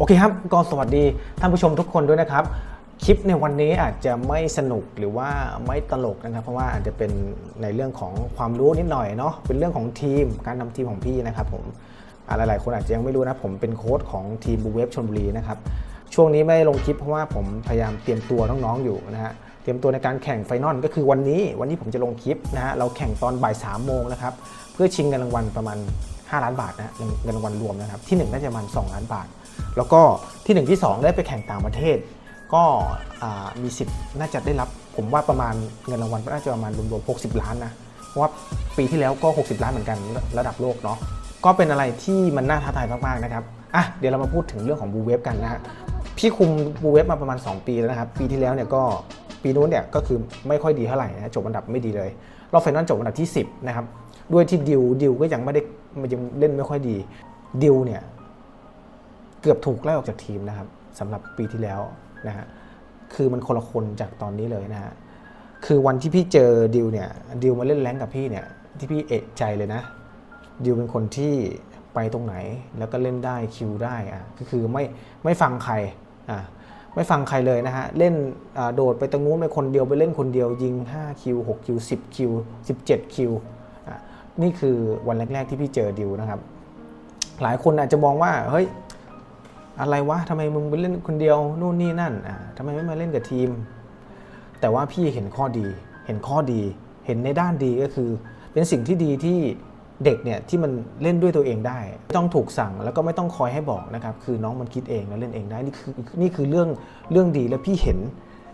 โอเคครับก็สวัสดีท่านผู้ชมทุกคนด้วยนะครับ คลิปในวันนี้อาจจะไม่สนุกหรือว่าไม่ตลกนะครับ เพราะว่าอาจจะเป็นในเรื่องของความรู้นิดหน่อยเนาะเป็นเรื่องของทีมการทำทีมของพี่นะครับผมอ่าหลายๆคนอาจจะยังไม่รู้นะผมเป็นโค้ชของทีมบูเวฟชนบุรีนะครับช่วงนี้ไม่ลงคลิปเพราะว่าผมพยายามเตรียมตัวน้องๆอยู่นะฮะเตรียมตัวในการแข่งไฟนอลก็คือวันนี้วันนี้ผมจะลงคลิปนะฮะเราแข่งตอนบ่ายสามโมงนะครับเพื่อชิงเงินรางวัลประมาณ 5 ล้านบาทนะเงินรางวัลรวมนะครับที่หนึ่งน่าจะประมาณ2ล้านบาท แล้วก็ที่ 1 ที่ 2 ได้ไปแข่งต่างประเทศ ก็มีสิทธิ์น่าจะได้รับผมว่าประมาณเงินรางวัลน่าจะประมาณรวมๆ60 ล้านนะเพราะว่าปีที่แล้วก็ 60 ล้านเหมือนกันระระดับโลกเนาะก็เป็นอะไรที่มันน่าท้าทายมากๆนะครับอะเดี๋ยวเรามาพูดถึงเรื่องของบูเวฟกันนะฮะพี่คุมบูเวฟมาประมาณ 2 ปีแล้วนะครับ ปีที่แล้วเนี่ยก็ปีนู้นเนี่ยก็คือไม่ค่อยดีเท่าไหร่นะจบอันดับไม่ดีเลยรอบไฟนอลจบอันดับที่ 10 นะครับ ด้วยที่ดิวดิวก็ยังไม่ได้ยังเล่นไม่ค่อยดีดิวเนี่ย เกือบถูกไล่ออกจากทีมนะครับสำหรับปีที่แล้วนะฮะคือมันคนละคนจากตอนนี้เลยนะฮะคือวันที่พี่เจอดิวเนี่ยดิวมาเล่นแรงกับพี่เนี่ยที่พี่เอะใจเลยนะดิวเป็นคนที่ไปตรงไหนแล้วก็เล่นได้คิวได้อะก็คือไม่ไม่ฟังใครอะไม่ฟังใครเลยนะฮะเล่นโดดไปตรงนู้นไปคนเดียวไปเล่นคนเดียวยิง5คิว6คิว10คิว17คิวอะนี่คือวันแรก ๆ ที่พี่เจอดิวนะครับ หลายคนอาจจะมองว่าเฮ้ย อะไรวะทำไมมึงไปเล่นคนเดียวนู่นนี่นั่นอ่าทำไมไม่มาเล่นกับทีม แต่ว่าพี่เห็นข้อดี เห็นข้อดี เห็นในด้านดีก็คือ เป็นสิ่งที่ดีที่เด็กเนี่ยที่มันเล่นด้วยตัวเองได้ไม่ต้องถูกสั่งแล้วก็ไม่ต้องคอยให้บอกนะครับคือน้องมันคิดเองแล้วเล่นเองได้นี่คือนี่คือเรื่องเรื่องดีแล้วพี่เห็น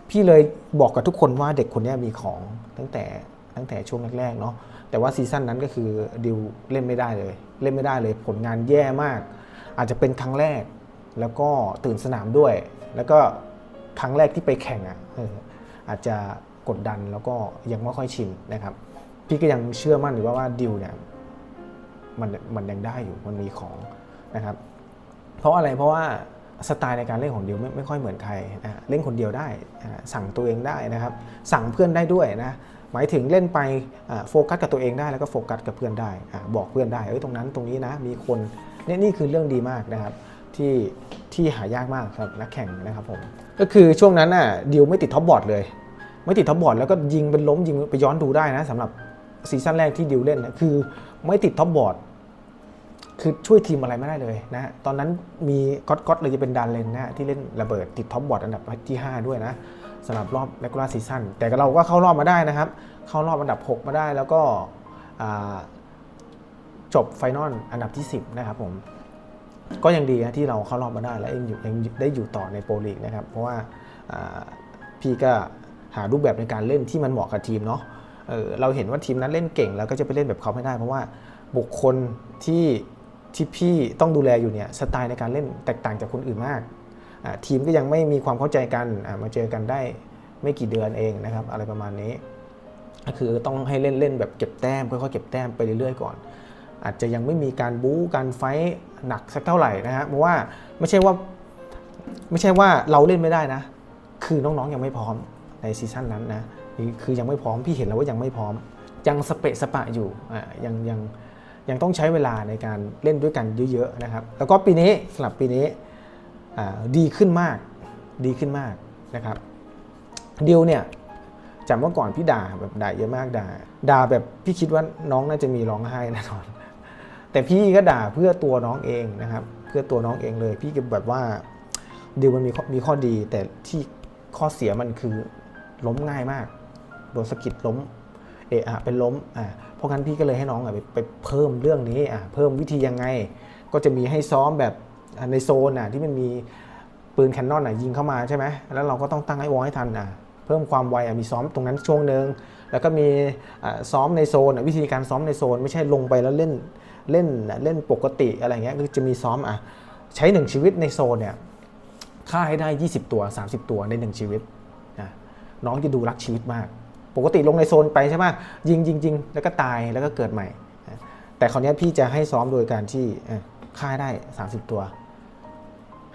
พี่เลยบอกกับทุกคนว่าเด็กคนนี้มีของตั้งแต่ตั้งแต่ช่วงแรกๆเนาะแต่ว่าซีซั่นนั้นก็คือดิวเล่นไม่ได้เลย เล่นไม่ได้เลยผลงานแย่มาก อาจจะเป็นครั้งแรก แล้วก็ตื่นสนามด้วย แล้วก็ครั้งแรกที่ไปแข่งอะอาจจะกดดันแล้วก็ยังไม่ค่อยชินนะครับ พี่ก็ยังเชื่อมั่นอยู่ว่าว่าดิวเนี่ยมันมันยังได้อยู่มันมีของนะครับ เพราะอะไรเพราะว่าสไตล์ในการเล่นของดิวไม่ไม่ค่อยเหมือนใครนะเล่นคนเดียวได้สั่งตัวเองได้นะครับ สั่งเพื่อนได้ด้วยนะหมายถึงเล่นไปโฟกัสกับตัวเองได้แล้วก็โฟกัสกับเพื่อนได้อบอกเพื่อนได้เอ้ยตรงนั้นตรงนี้นะมีคนเนี่ยนี่คือเรื่องดีมากนะครับ ที่ที่หายากมากสำหรับนักแข่งนะครับผมก็คือช่วงนั้นน่ะดิวไม่ติดท็อปบอร์ดเลย ไม่ติดท็อปบอร์ดแล้วก็ยิงเป็นล้มยิงไปย้อนดูได้นะสำหรับซีซั่นแรกที่ดิวเล่นนะคือไม่ติดท็อปบอร์ดคือช่วยทีมอะไรไม่ได้เลยนะตอนนั้นมีก๊อตก๊อตเลยจะเป็นดานเลนนะที่เล่นระเบิดติดท็อปบอร์ดอันดับที่ 5 ด้วยนะสำหรับรอบแรกลาซีซั่นแต่เราก็เข้ารอบมาได้นะครับ เข้ารอบอันดับ 6 มาได้แล้วก็จบไฟนอลอันดับที่ 10 นะครับผม ก็ยังดีนะที่เราเข้ารอบมาได้และยังอยู่ยังได้อยู่ต่อในโปรลีกนะครับ เพราะว่าพี่ก็หารูปแบบในการเล่นที่มันเหมาะกับทีมเนาะเเราเห็นว่าทีมนั้นเล่นเก่ง แล้วก็จะไปเล่นแบบเขาไม่ได้ เพราะว่าบุคคลที่ที่พี่ต้องดูแลอยู่เนี่ยสไตล์ในการเล่นแตกต่างจากคนอื่นมาก ทีมก็ยังไม่มีความเข้าใจกันมาเจอกันได้ไม่กี่เดือนเองนะครับอะไรประมาณนี้ก็คือต้องให้เล่นเล่นแบบเก็บแต้มค่อยๆเก็บแต้มไปเรื่อยๆก่อน อาจจะยังไม่มีการบู๊การไฟท์ หนักสักเท่าไหร่นะฮะเพราะว่าไม่ใช่ว่าไม่ใช่ว่าเราเล่นไม่ได้นะ คือน้องๆยังไม่พร้อมในซีซั่นนั้นนะคือยังไม่พร้อมพี่เห็นแล้วว่ายังไม่พร้อม ยังสเปะสปะอยู่อ่ายังยังยังต้องใช้เวลาในการเล่นด้วยกันเยอะๆนะครับ แล้วก็ปีนี้สำหรับปีนี้อ่าดีขึ้นมากดีขึ้นมากนะครับดิวเนี่ยจากเมื่อก่อนพี่ด่าแบบด่าเยอะมากด่าด่าแบบพี่คิดว่าน้องน่าจะมีร้องไห้แน่นอน แต่พี่ก็ด่าเพื่อตัวน้องเองนะครับ เพื่อตัวน้องเองเลย พี่ก็แบบว่าดิวมันมีมีข้อดี แต่ที่ข้อเสียมันคือล้มง่ายมากโดนสะกิดล้มเอะอะเป็นล้มอ่าเพราะงั้นพี่ก็เลยให้น้องอะไปไปเพิ่มเรื่องนี้อ่าเพิ่มวิธียังไง ก็จะมีให้ซ้อมแบบในโซนอะที่มันมีปืนแคนนอนอะยิงเข้ามาใช่ไหมแล้วเราก็ต้องตั้งให้วอลให้ทันอะเพิ่มความไวอะมีซ้อมตรงนั้นช่วงหนึ่ง แล้วก็มีซ้อมในโซนวิธีการซ้อมในโซน ไม่ใช่ลงไปแล้วเล่นเล่นเล่นปกติอะไรเงี้ยคือจะมีซ้อมอะใช้หนึ่งชีวิตในโซนเนี่ยฆ่าให้ได้ 20 ตัว 30 ตัวในหนึ่งชีวิตนะน้องจะดูรักชีวิตมาก ปกติลงในโซนไปใช่ไหมยิงยิงยิงแล้วก็ตายแล้วก็เกิดใหม่ แต่คราวนี้พี่จะให้ซ้อมโดยการที่เอ่อฆ่าให้ได้ 30 ตัว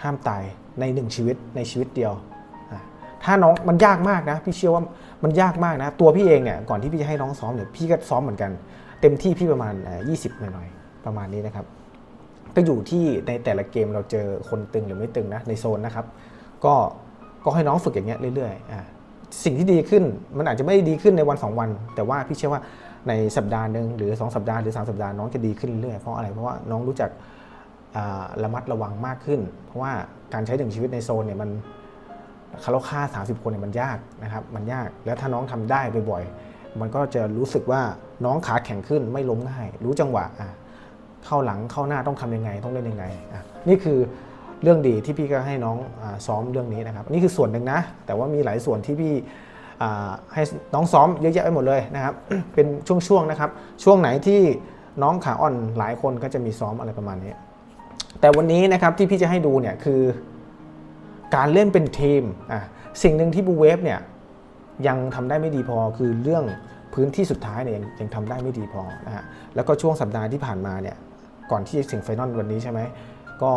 ห้ามตายในหนึ่งชีวิตในชีวิตเดียว ถ้าน้องมันยากมากนะ พี่เชื่อว่า มันยากมากนะ ตัวพี่เองเนี่ยก่อนที่พี่จะให้น้องซ้อมเนี่ยพี่ก็ซ้อมเหมือนกัน เต็มที่พี่ประมาณเอ่อ20หน่อยๆประมาณนี้นะครับ ก็อยู่ที่ในแต่ละเกมเราเจอคนตึงหรือไม่ตึงนะในโซนนะครับ ก็ก็ให้น้องฝึกอย่างเงี้ยเรื่อยๆอ่าสิ่งที่ดีขึ้นมันอาจจะไม่ได้ดีขึ้นในวัน 2 วัน แต่ว่าพี่เชื่อว่าในสัปดาห์หนึ่งหรือ 2 สัปดาห์หรือ 3 สัปดาห์น้องจะดีขึ้นเรื่อยเพราะอะไรเพราะว่าน้องรู้จักอ่าระมัดระวังมากขึ้น เพราะว่าการใช้หนึ่งชีวิตในโซนเนี่ยมัน คาร์ค่า30 คนเนี่ยมันยากนะครับมันยากแล้วถ้าน้องทำได้บ่อยๆมันก็จะรู้สึกว่าน้องขาแข็งขึ้นไม่ล้มง่าย รู้จังหวะอะเข้าหลังเข้าหน้าต้องทำยังไงต้องเล่นยังไงอะนี่คือเรื่องดีที่พี่ก็ให้น้องอซ้อมเรื่องนี้นะครับนี่คือส่วนหนึ่งนะ แต่ว่ามีหลายส่วนที่พี่อ่าให้น้องซ้อมเยอะแยะไปหมดเลยนะครับ เป็นช่วงๆนะครับ ช่วงไหนที่น้องขาอ่อนหลายคนก็จะมีซ้อมอะไรประมาณนี้ แต่วันนี้นะครับที่พี่จะให้ดูเนี่ยคือ การเล่นเป็นทีมอะสิ่งหนึ่งที่บูเวฟเนี่ยยังทำได้ไม่ดีพอคือเรื่องพื้นที่สุดท้ายเนี่ยยังยังทำได้ไม่ดีพอนะฮะแล้วก็ช่วงสัปดาห์ที่ผ่านมาเนี่ยก่อนที่จะถึงไฟนอลวันนี้ใช่ไหมก็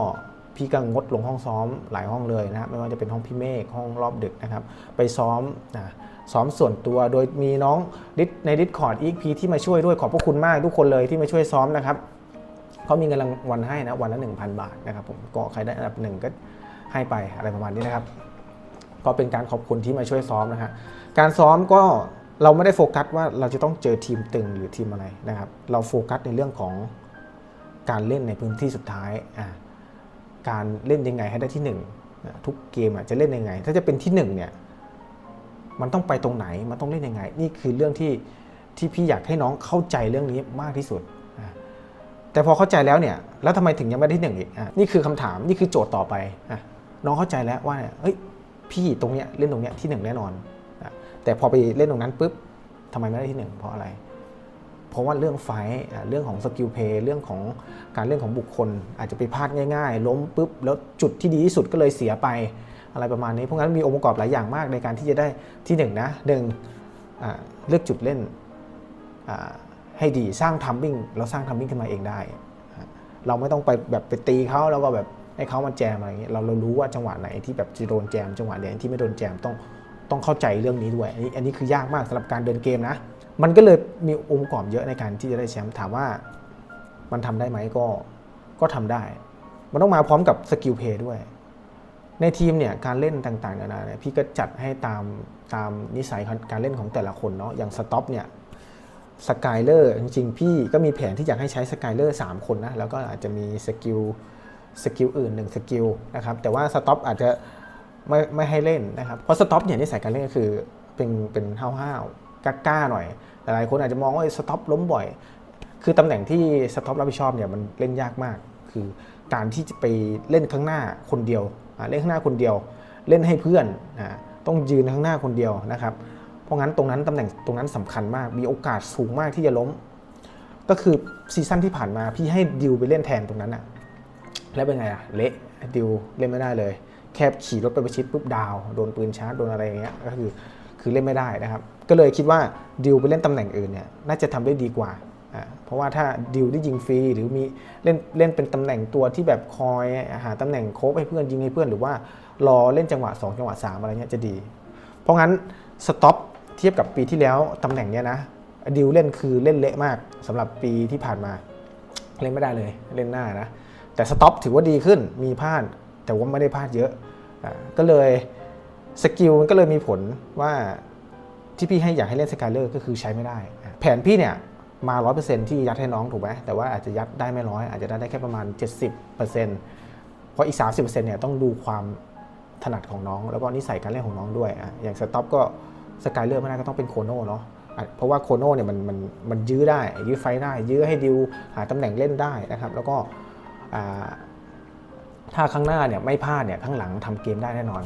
พี่ก็งดลงห้องซ้อมหลายห้องเลยนะไม่ว่าจะเป็นห้องพี่เมฆห้องรอบดึกนะครับ ไปซ้อมนะซ้อมส่วนตัวโดยมีน้องดิสในดิสคอร์ดอีกพีที่มาช่วยด้วยขอบพระคุณมากทุกคนเลยที่มาช่วยซ้อมนะครับเขามีเงินรางวัลให้นะวันละ 1,000 บาทนะครับผมก็ใครได้อันดับหนึ่งก็ ให้ไปอะไรประมาณนี้นะครับ ก็เป็นการขอบคุณที่มาช่วยซ้อมนะฮะการซ้อมก็เราไม่ได้โฟกัสว่าเราจะต้องเจอทีมตึงหรือทีมอะไรนะครับ เราโฟกัสในเรื่องของการเล่นในพื้นที่สุดท้ายอะการเล่นยังไงให้ได้ที่หนึ่งอะทุกเกมจะเล่นยังไง ถ้าจะเป็นที่หนึ่งเนี่ยมันต้องไปตรงไหนมันต้องเล่นยังไง นี่คือเรื่องที่ที่พี่อยากให้น้องเข้าใจเรื่องนี้มากที่สุด แต่พอเข้าใจแล้วเนี่ยแล้วทำไมถึงยังไม่ได้ที่หนึ่งอีกนี่คือคำถามนี่คือโจทย์ต่อไปอ น้องเข้าใจแล้วว่าเนี่ยเฮ้ยพี่ตรงเนี้ยเล่นตรงเนี้ยที่หนึ่งแน่นอนอะแต่พอไปเล่นตรงนั้นปุ๊บทำไมไม่ได้ที่หนึ่งเพราะอะไร เพราะว่าเรื่องไฟเรื่องของสกิลเพย์เรื่องของการเล่นของบุคคล อาจจะไปพลาดง่าย ๆ ล้มปุ๊บแล้วจุดที่ดีที่สุดก็เลยเสียไปอะไรประมาณนี้ เพราะงั้นมีองค์ประกอบหลายอย่างมากในการที่จะได้ที่หนึ่งนะหนึ่งเลือกจุดเล่นให้ดีสร้างทัมมิ่งเราสร้างทัมมิ่งขึ้นมาเองได้ เราไม่ต้องไปแบบไปตีเขาแล้วก็แบบ ให้เขามาแจมอะไรอย่างเงี้ยเราเรารู้ว่าจังหวะไหนที่แบบจะโดนแจมจังหวะไหนที่ไม่โดนแจมต้องต้องเข้าใจเรื่องนี้ด้วย อันนี้อันนี้คือยากมากสำหรับการเดินเกมนะ มันก็เลยมีองค์ประกอบเยอะในการที่จะได้แชมป์ถามว่ามันทำได้ไหมก็ก็ทำได้ มันต้องมาพร้อมกับสกิลเพย์ด้วย ในทีมเนี่ยการเล่นต่างๆนานาเนี่ยพี่ก็จัดให้ตามตามนิสัยการเล่นของแต่ละคนเนาะอย่างสต็อปเนี่ยสกายเลอร์จริงๆ พี่ก็มีแผนที่อยากให้ใช้สกายเลอร์3คนนะ แล้วก็อาจจะมีสกิล สกิลอื่น1สกิลนะครับแต่ว่าสต็อปอาจจะไม่ไม่ให้เล่นนะครับเพราะสต็อปเนี่ยนิสัยการเล่นก็คือเป็นเป็นห้าวๆกล้าๆหน่อย หลายคนอาจจะมองว่าสต็อปล้มบ่อย คือตำแหน่งที่สต็อปรับผิดชอบเนี่ยมันเล่นยากมาก คือการที่จะไปเล่นข้างหน้าคนเดียวเล่นข้างหน้าคนเดียว เล่นให้เพื่อนอะต้องยืนข้างหน้าคนเดียวนะครับ เพราะงั้นตรงนั้นตำแหน่งตรงนั้นสำคัญมาก มีโอกาสสูงมากที่จะล้ม ก็คือซีซั่นที่ผ่านมาพี่ให้ดิวไปเล่นแทนตรงนั้นอะ แล้วเป็นไงอะเละดิวเล่นไม่ได้เลย แค่ขี่รถไปประชิดปุ๊บดาว โดนปืนชาร์จโดนอะไรอย่างเงี้ยก็คือคือเล่นไม่ได้นะครับ ก็เลยคิดว่าดิวไปเล่นตำแหน่งอื่นเนี่ยน่าจะทำได้ดีกว่าอ่าเพราะว่าถ้าดิวได้ยิงฟรีหรือมีเล่นเล่นเป็นตำแหน่งตัวที่แบบคอยหาตำแหน่งโคบให้เพื่อนยิงให้เพื่อนหรือว่ารอเล่นจังหวะ 2 จังหวะ 3 อะไรเงี้ยจะดี เพราะงั้นสต็อปเทียบกับปีที่แล้วตำแหน่งเนี้ยนะดิวเล่นคือเล่นเละมากสำหรับปีที่ผ่านมาเล่นไม่ได้เลยเล่นหน้านะ แต่สต็อปถือว่าดีขึ้นมีพลาดแต่ว่าไม่ได้พลาดเยอะก็เลยสกิลมันก็เลยมีผลว่าที่พี่ให้อยากให้เล่นสกายเลอร์ก็คือใช้ไม่ได้ แผนพี่เนี่ยมา 100%ที่ยัดให้น้องถูกไหมแต่ว่าอาจจะยัดได้ไม่ร้อยอาจจะได้ได้แค่ประมาณ 70%เพราะอีก 30%เนี่ยต้องดูความถนัดของน้อง แล้วก็นิสัยการเล่นของน้องด้วยอะอย่างสต็อปก็สกายเลอร์ไม่ได้ก็ต้องเป็นโคโน่เนาะเพราะว่าโคโน่เนี่ยมันมันมันยื้อได้ ยื้อไฟได้ ยื้อให้ดิวหาตำแหน่งเล่นได้นะครับ แล้วก็ ถ้าข้างหน้าเนี่ยไม่พลาดเนี่ยข้างหลังทำเกมได้แน่นอน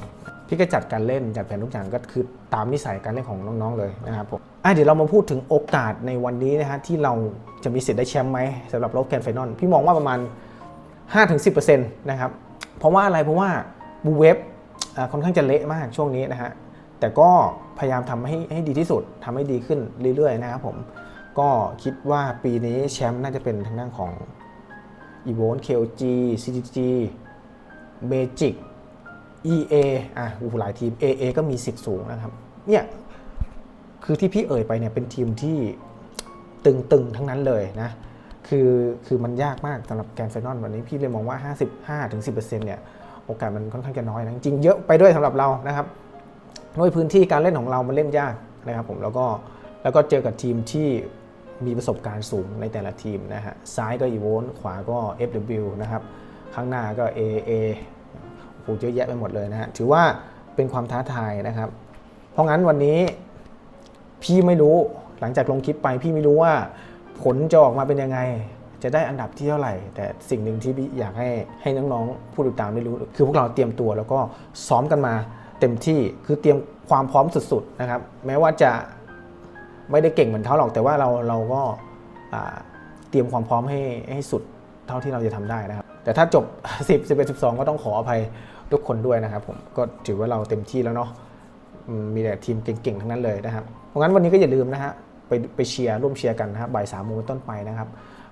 พี่ก็จัดการเล่นจัดแผนทุกอย่างก็คือตามนิสัยการเล่นของน้องๆเลยนะครับผมเดี๋ยวเรามาพูดถึงโอกาสในวันนี้นะฮะที่เราจะมีสิทธิ์ได้แชมป์ไหมสำหรับรอบแกนไฟนอลพี่มองว่าประมาณ 5-10%นะครับเพราะว่าอะไรเพราะว่าบูเวฟค่อนข้างจะเละมากช่วงนี้นะฮะแต่ก็พยายามทำให้ให้ดีที่สุดทำให้ดีขึ้นเรื่อยๆนะครับผมก็คิดว่าปีนี้แชมป์น่าจะเป็นทางด้านของ e v o n KOG CGG Magic EA อะอ้โหหลายทีม AA ก็มีสิทธิ์สูงนะครับ เนี่ย คือที่พี่เอ่ยไปเนี่ยเป็นทีมที่ตึงๆ ทั้งนั้นเลยนะ คือคือมันยากมากสำหรับแกนไฟนอลวันนี้พี่เลยมองว่า 55ถึง10%เนี่ยโอกาสมันค่อนข้างจะน้อยนะจริงเยอะไปด้วยสำหรับเรานะครับด้วยพื้นที่การเล่นของเรามันเล่นยากนะครับผมแล้วก็แล้วก็เจอกับทีมที่ มีประสบการณ์สูงในแต่ละทีมนะฮะซ้ายก็อีโวนขวาก็ FW นะครับข้างหน้าก็ AA โอ้โหเยอะแยะไปหมดเลยนะฮะถือว่าเป็นความท้าทายนะครับ เพราะงั้นวันนี้พี่ไม่รู้หลังจากลงคลิปไปพี่ไม่รู้ว่าผลจะออกมาเป็นยังไง จะได้อันดับที่เท่าไหร่ แต่สิ่งหนึ่งที่พี่อยากให้ให้น้องๆผู้ติดตามได้รู้ คือพวกเราเตรียมตัวแล้วก็ซ้อมกันมาเต็มที่คือเตรียมความพร้อมสุดๆนะครับ แม้ว่าจะ ไม่ได้เก่งเหมือนเขาหรอกแต่ว่าเราเราก็เตรียมความพร้อมให้ให้สุดเท่าที่เราจะทำได้นะครับ แต่ถ้าจบ 10 11 12 ก็ต้องขออภัยทุกคนด้วยนะครับ ผมก็ถือว่าเราเต็มที่แล้วเนาะมีแต่ทีมเก่งๆทั้งนั้นเลยนะครับ เพราะงั้นวันนี้ก็อย่าลืมนะฮะไปไปเชียร์ร่วมเชียร์กันนะครับบ่ายสามโมงเป็นต้นไปนะครับ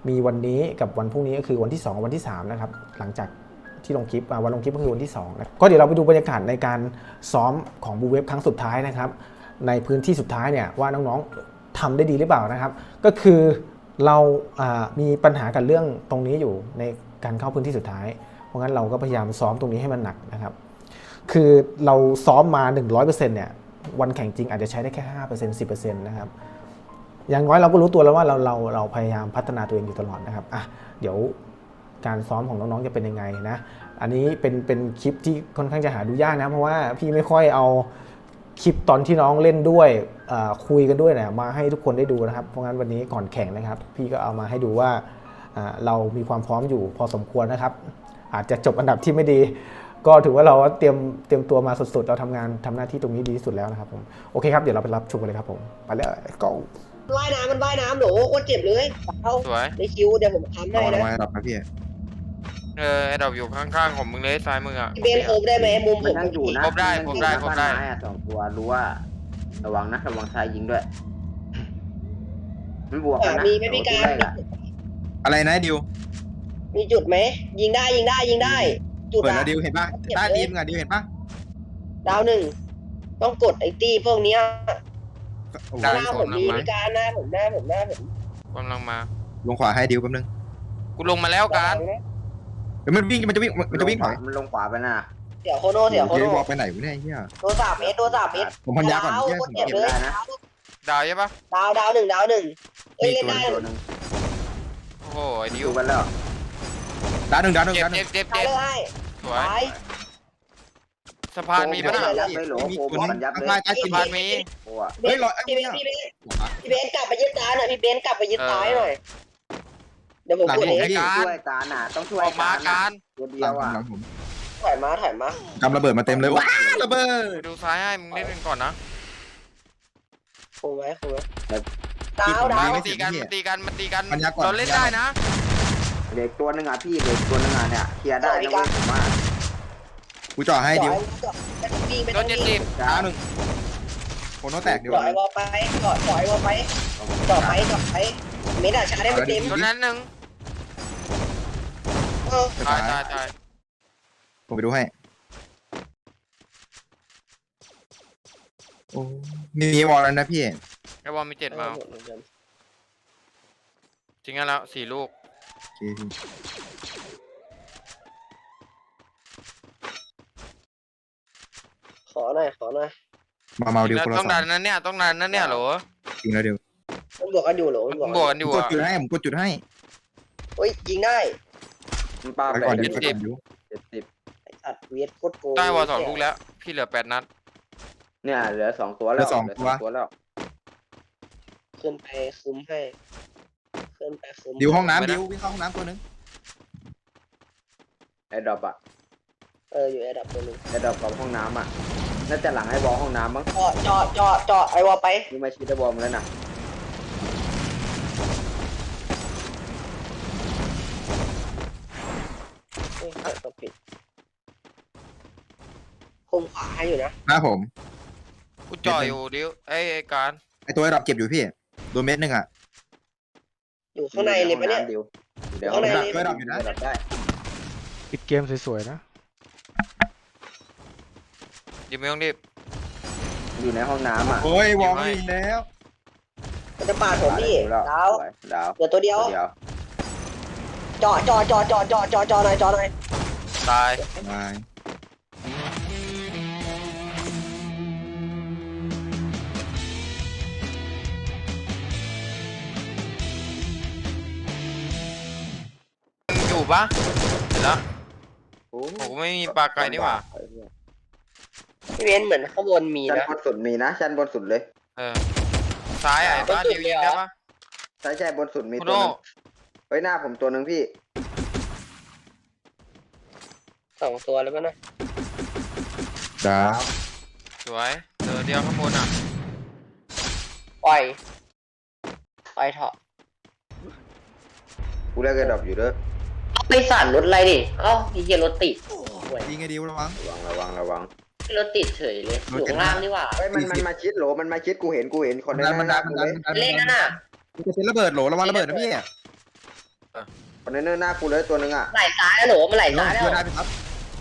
มีวันนี้กับวันพรุ่งนี้ก็คือวันที่ 2 วันที่3นะครับหลังจากที่ลงคลิปวันลงคลิปก็คือวันที่2นะก็เดี๋ยวเราไปดูบรรยากาศในการซ้อมของบูเวฟครั้งสุดท้ายนะครับ ในพื้นที่สุดท้ายเนี่ยว่าน้องๆทำได้ดีหรือเปล่านะครับ ก็คือเรามีปัญหากันเรื่องตรงนี้อยู่ในการเข้าพื้นที่สุดท้าย เพราะงั้นเราก็พยายามซ้อมตรงนี้ให้มันหนักนะครับ คือเราซ้อมมา 100%เนี่ยวันแข่งจริงอาจจะใช้ได้แค่ 5% 10%นะครับอย่างน้อยเราก็รู้ตัวแล้วว่าเราเราเราพยายามพัฒนาตัวเองอยู่ตลอดนะครับอะเดี๋ยวการซ้อมของน้องๆจะเป็นยังไงนะ อันนี้เป็นเป็นคลิปที่ค่อนข้างจะหาดูยากนะ เพราะว่าพี่ไม่ค่อยเอา คลิปตอนที่น้องเล่นด้วยเอ่อคุยกันด้วยเนี่ยมาให้ทุกคนได้ดูนะครับ เพราะงั้นวันนี้ก่อนแข่งนะครับ พี่ก็เอามาให้ดูว่าอ่าเรามีความพร้อมอยู่พอสมควรนะครับ อาจจะจบอันดับที่ไม่ดี ก็ถือว่าเราเตรียมเตรียมตัวมาสุดๆ เราทำงานทำหน้าที่ตรงนี้ดีที่สุดแล้วนะครับผมโอเคครับเดี๋ยวเราไปรับชมกันเลยครับผมไปเลยก็ว่ายน้ำมันว่ายน้ำโหลโคตรเจ็บเลยเอาสวย ในคิวเดี๋ยวผมทำให้เอาลงนะมาดับนะพี่ เออไอ้ดอกอยู่ข้างๆของมึงเลยซ้ายมืออะพี่เบนโอบได้ไหมมุมผมันมนั่งอยู่นะครบได้มันนั่งครบได้อยู่ครบได้บ้านไม้อะสองตัวรู้ว่า ระวังนะระวังซ้ายยิงด้วย มันบวกอะกันนะมีไหมพี่การตัวแรอะอะไรนะดิว มีจุดไหม ยิงได้ยิงได้ยิงได้ จุดเปิดอะ แล้วดิวเห็นปะใต้ตีมงอะดิวเห็นปะดาวหนึ่งต้องกดไอ้ตี้พวกเนี้ยโอ้โหหน้าผมมีพี่การหน้าผมหน้าผมหน้าผมกำลังมา ลงขวาให้ดิวแป๊บนึงกูลงมาแล้วการ เดี๋ยวมันวิ่งมันจะวิ่งมันจะวิ่งถอยมันลงขวาไปนะเดี๋ยวโคโน่เดี๋ยวโคเดี๋ยวโน่บอกไปไหนวะเนี่ยไอ้เฮียโดนสามเมตรโดนสามเมตรผมพันยาก่อนดาวเฮียโคผตมรเจ็บเก็บเลยได้นะดาวใช่ปะดาวดาวหนึ่งดาวหนึ่งเอ้ยมีเล่นตัวได้ตัวหนึงโอ้โหไอ้ดิดูวกันแล้วดาวหนึ่งดาวหนึ่งเจ็บดาวหนึ่เจ็งบเจ็บตาเจ็ยบเลยสวยตายสะพานมีปะน่ะยับเลยโหลมีโผล่ตัวบนึอกงกันยับเลยใต้ใต้ตีสะนพานมี โอ้อะเฮ้ยรอไอ้พี่เบเนี่ยนพี่เบนพี่เบนกลับไปยึดตาหน่อยพี่เบนกลับไปยึดตาให้หน่อย เดี๋ยวผมหลังกดผมเองให้ช่วยการอะต้องช่วอยอกมาการการตัวเดีหยลัวงผมอะหลังผมถอยมาถอยมากำระเบิดมาเต็มเลยว้าระเบิดไปดูซ้ายให้มึงเล่นกันก่อนนะคงไว้คงไว้ดาวดามาวมันตีกันมันตีกันมันตีกันปัญญาก่อนเราเล่นได้นะเหล็กตัวหนึงอะพี่เหล็กตัวหนึงอะเนี่ยเคลียร์ได้นะเว้ยผมว่ากูจ่อให้ดิวไม่ต้องวิ่งไม่โดต้อนงเจ็ดวิ่สิงบดาวหนึ่งโคโนแตกดิวจ่อยวอลไปจ่อจ่อยวอลไปจ่อไปจ่อไปเมดาชาได้ไม่เต็มโดนนั้นหนึ่ง เออตายตายตายผมไปดูให้ โอ้มีวอลแล้วนะพี่ ไอ้บอลมีเจ็ดมาจริงๆแล้วสี่ลูกโอเคพี่ขอหน่อยขอหน่อยมาเมาดิวแล้วคนละต้องสดัอนงนั้นเนี่ยต้องดันนั้นเนี่ยเหรอจริงแล้วดิวมันบวกกันอยู่เหรอมันมึงบบววกกกักันนอยู่กดอะจุดให้ผมกดจุดให้ เฮ้ยยิงได้ มันปาไปไปก่อนดิเจ็วดไปสิก่อบนดิวเจ็ดสิบไอ้สัตว์เวียดโคตรโกงได้วอลสองลูกแล้ว พี่เหลือแปดนัด เนี่ยเหลือสองตัวแล้วตัวแล้วขึ้นไปคุมให้ขึ้นไปคุมดิวห้องน้ำดิววิ่งเข้าห้องน้ำตัวนึงไอ้ดรอปอะเอออยู่ระดับตัวนึงไอ้ดรอปกับห้องน้ำอะน่าจะหลังไอ้บอลห้องน้ำมั้งจ่อจ่อจ่อจ่อไอ้วอลไปนี่มาชิดไอ้บอลมาแล้วนะ เฮ้ยเปิดตัวผิดคุมขวาให้อยู่นะ หน้าผม กูจ่อยอยู่ดิวไอ้ไอ้การไอตัวไอ้ดอกเก็บอยู่พี่ โดนเม็ดหนึ่งอะ อยู่ข้างในเลยปะเนี่ยเดี๋ยวเดี๋ยวข้างในช่วยดับอยู่นะดับได้ปิดเกมสวยๆนะ ดิวไม่ต้องรีบ อยู่ในห้องน้ำอะโอ้ยวอลไม่มีแล้ว มันจะปาดผมนี่แล้วดาวดาวเหลือตัวเดียว เดียวจอจอจอจอจอจอจอหน่อยจอหน่อย ตายบายมึงอยู่ปะเห็นแล้วโอ้โอ้ไม่มีปลาไก่นี่หว่า พี่เบนเหมือนข้างบนมีชั้นนะ บนสุดมีนะชั้นบนสุดเลยเออ ซ้ายอะไอ้บ้านบนสุดิดวเลยยิงเหรอได้ปะใช่ใช่บนสุดมีคุตัวโน่หนึงเฮ้ยหน้าผมตัวหนึ่งพี่ สองตัวแล้วป่ะนะดาวสวยเจอเดียวข้างบนอะปล่อยปล่อยเถอะกูเรียกกระดับอยู่เด้อเอาไปสั่นรถอะไรดิเอ้าไอ้เหี้ยรถติดยิงไอ้ดิวระวัง ระวังระวังระวังรถติดเฉยเลยอยู่ข้างล่างนี่หว่าเฮ้ยมันมันมาชิดโหลมันมาชิดกูเห็นกูเห็นคนมันในดันมันหดัน้านกูมันเลดันยมันดันเล่นนั่นน่ะมันจะเป็นระเบิดโหลระวังระเบิดนะพี่คนในหน้ากูเลยตัวหนึ่งอะไหลซ้ายแล้วโหลมันไหลซ้ายแล้วช่วยได้ไหมครับ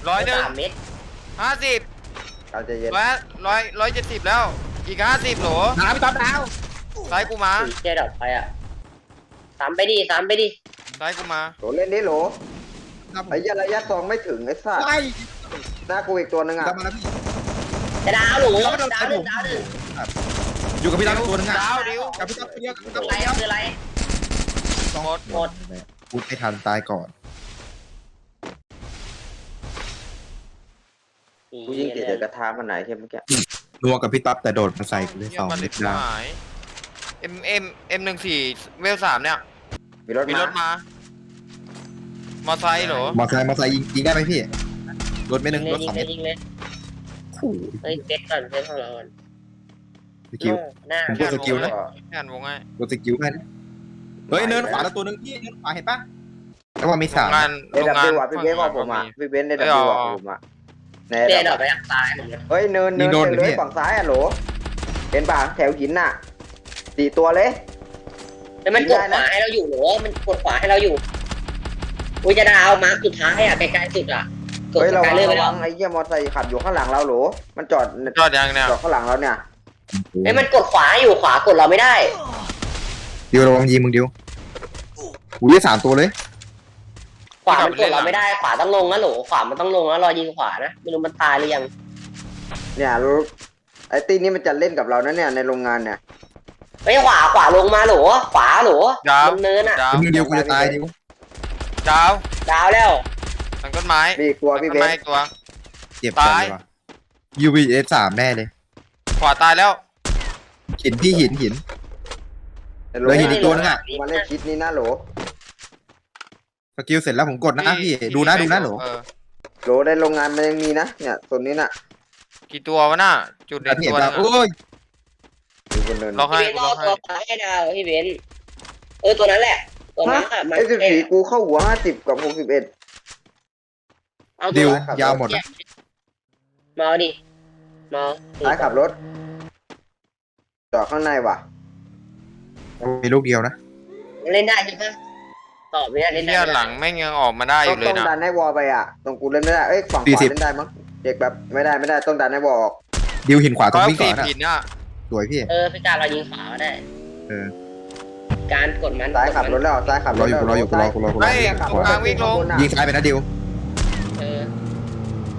ร้อยหนึ่งสามเมตรห้าสิบเราใจเย็นร้อยร้อยร้อยเจ็ดสิบแล้ว อีกห้าสิบโหลดาวพี่ต๊อบดาวซ้ายกูมาสี่เจ๊ดับไปอะสามไปดิสามไปดิซ้ายกูมาโหลเล่นดิโหลครับไอ้ยาระยะซองไม่ถึงไอ้สัสไปหน้ากูอีกตัวหนึ่งอะตามมาแล้วพี่จะดาวหนูเราไม่โดนดาวหนึ่งดาวหนึ่งอยู่กับพี่ต๊อบตัวหนึงอะดาวดิวกับพี่ต๊อบตัวเดียวกับพี่ต๊อบอะไรคืออะไรสองหมดหมดพูดไม่ทันตายก่อน กูยิงเจ็ดกระทามันไหนใช่ไหมแกนัวกับพี่ต๊อบแต่โดดมาใส่กูเลยเยี่สยองมมันเม็เล็ดกดาวหายเอ็มเอ็มเอ็มหนึ่งสี่เวลสามเนี่ยมีรถมีมารถมา มอไซค์เหรอ มอเตอร์ไซค์มอเตอร์ไซค์ยิงยิงได้ไหมพี่ รถไม่หยินึ่งงเลรยถยิสองงเลเม็ยดยิงเลยขู่เฮ้ยเซ็ตก่อนเซ็ตของเราก่อนสกิลหน้าผมกดสกิลนะแค่นวงไงกดสกิลให้นะเฮ้ยเนินขวาแล้วตัวหนึงพี่เนินขวาเห็นปะแล้วว่ามีโรสามงงานเอโรงดับงานบิวอะพี่เบสบอกผมอะพี่เบสได้ดับเอ้ยบิวเอาบอกเอาผมอะ ในเจ๊ดัดับบไปทางซ้ายผมนะเฮ้ยเนินเนินเต็มเลยฝั่งซ้ายอะโหลเห็นป่ะแถวหินน่ะสี่ตัวเลย แล้วมันกดขวาให้เราอยู่หรือว่ามันกดขวาให้เราอยู่อุ้ยจะดาวมาร์คสุดท้ายอะไกลๆสุดอะกดเฮ้ยสระกาวัยงเลอร์ไประแล้วัวงไอ้เหี้ยมอเตอร์ไซค์ขับอยู่ข้างหลังเราโหลมันจอดจอดยังเนี่ยจอดข้างหลังเราเนี่ยเฮ้ยมันกดขวาอยู่ขวากดเราไม่ได้ ดิวระวังยิงมึงดิวอุ้ยได้สามตัวเลย ขวามันกดเราไม่ได้ขวาต้องลงนะโหลขวามันต้องลงแล้วรอยิงขวานะไม่รู้มันตายหรือยังเนี่ยไอ้ตีนี่มันจะเล่นกับเรานะเนี่ยในโรงงานเนี่ยไม่ขวาขวาลงมาโหลขวาโหลดาวบนเนินอะดาวมึงเดียวกูจะตายดิวดาวดาวแล้วหลังต้นไม้มีอีกตัวหลังพี่ต้เบนไม้สอีกตัวเจ็บจังเลยว่ะ UVS สามแน่เลย ขวาตายแล้วหินพี่หินหินในโรเลยงหินงานอีกตัวนึงอะมาเล่นชิดนี่นะโหล สกิลเสร็จแล้วผมกดนะพี่ดูนะดูนะโหลเออโหลในโรงงานมันยังมีนะ เนี่ยส่วนนี้น่ะกี่ตัววะน่ะ จุดเด่นพี่เห็นตัวป่ะนึงโอ้ยอยู่บนเนินล็อกให้พี่เบนล็ต้ออกงให้ตัวขวาให้ดาวพี่เบนเออตัวนั้นแหละตัวนั้นค่ะมันไอ้สิบสี่กูเข้าหัวห้าสิบกับหกสิบเอ็ดเอาดิตัววยาวหมดนะมาเอาดิมาซ้ายขับรถจอดข้างในว่ะมีลูกเดียวนะเล่นได้ใช่ไหม ตอบไม่ได้เล่นได้เที่ยหลังแม่งยังออกมาได้อต้องยู่เลต้ยองนะดันให้วอลไปอะตรงกูเล่นไม่ได้เอ้ยฝั่งขวาเล่นได้มั้งเด็กแบบไม่ได้ไม่ได้ต้องดันให้วอลออกดิวหินขวาตรก็งวิ่งก่สี่อนนะผิดน่ะสวยพี่ เออพี่การเรายิงขวาก็ได้เออ การกดมันซ้ายขับรถแล้วซ้ายขับรรอถอยู่แล้วกูรออยู่กูรอกูรอกูรอไม่ตรงกลางวิ่งลงยิงซ้ายไปนะดิวเออ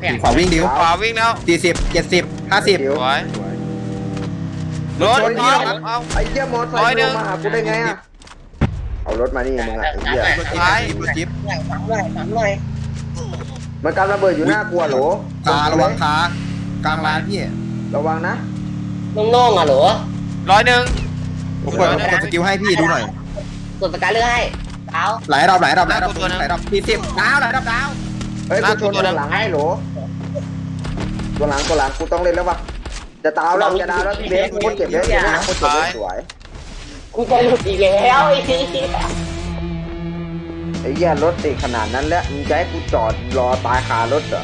หินขวาวิ่งดิวขวาวิ่งแล้วสี่สิบเจ็ดสิบห้าสิบสวยรถรถเอาครับเอา ไอ้เหี้ยมอไซร้อยค์หนึ่ลงงมาหากูได้ไงอะ เอารถมานี่มึงอะไอ้เหี้ยรถจิ๊บรถจิ๊บหน่อยฟังหน่อยฟังหน่อยมันกำระเบิดอยู่หน้ากูอะโหลขาระวังขากลางลานพี่ระวังนะโล่งๆอะโหลร้อยหนึ่งผมกดผมกดสกิลให้พี่ดูหน่อยกดสกายเลือกให้เอาหลายรอบหลายรอบหลายรอบหลายรอบสี่สิบดาวหลายรอบดาวเฮ้ยกูชนตัวหลังให้โหลตัวหลังตัวหลังกูต้องเล่นแล้วปะจะตาวแล้วจะดาวแล้วพี่เบสกูเจ็บเยอะเลยนะกูเจ็บเยอะสวย กูจะหลุดอีกแล้วไอ้ที่ไอ้เหี้ยรถติดขนาดนั้นแล้วมึงจะให้กูจอดรอตายคารถเหรอ